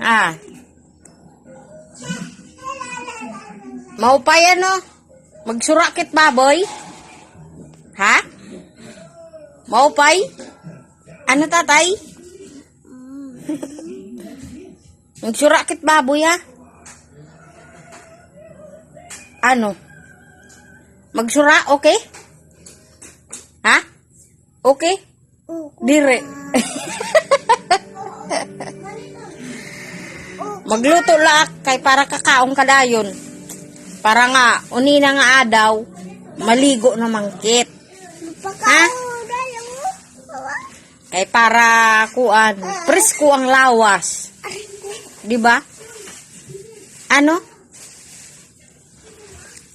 Ah. Mau pa yan, no? Magsurakit baboy? Ha? Mau pa? Ano, tatay? Magsurakit baboy, ha? Ano? Magsura, okay? Ha? Okay? Dire. Magluto laak kay para kakaong kadayon. Para nga, unina nga adaw, maligo na mangkit. Ha? Kay para kuan, presko ang lawas. Di ba? Ano?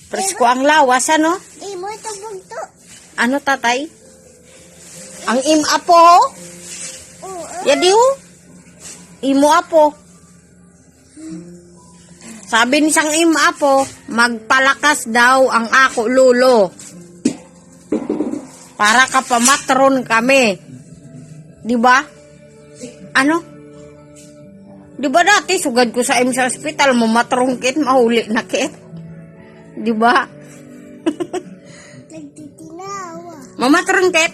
Presko ang lawas, ano? Imo bugto. Ano tatay? Ang im apo? Oo. Yadi ho? Imo apo. Sabi ni sang im apo, magpalakas daw ang ako lulo. Para kapamatron kami. Di ba? Ano? Di ba dati sugad ko sa im sa ospital, mamatrongkit, mahuli na kit? Di ba? Nagtitinawa. Mamatrongkit?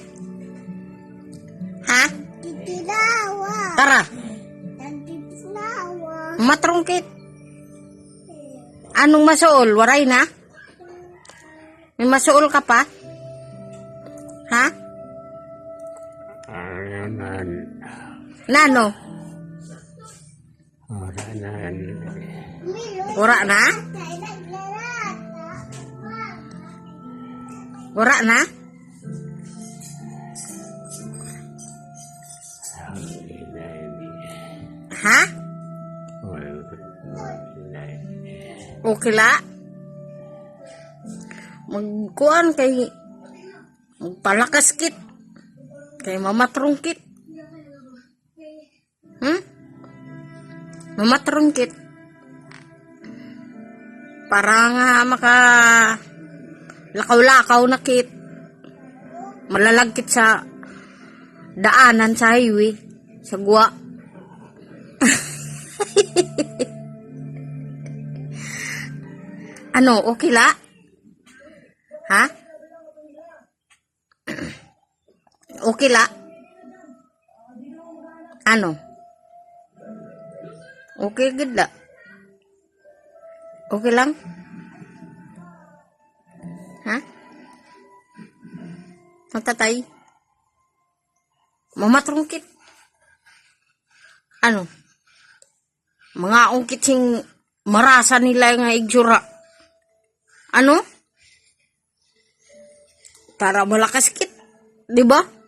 Ha? Titinawa. Tara. Matrungkit. Anong masuol? Waray na? May masuol ka pa? Ha? Aranan, Nano? aranan, Milo. Wara na? Wara na? Ha? Okay la? Magkuan kay magpalakas kit. Kay mamatrungkit. Hmm? Mamatrungkit. Para nga maka lakaw-lakaw na kit. Malalagkit sa daanan sa highway. Sa guwa. Ano, okay la? Ha? Okay la? Ano? Okay good la? Okay lang? Ha? Matatay? Mamatrungkit? Ano? Mga ungkit sing marasa nila nga igsura. Ano? Para malakas kit. Di ba?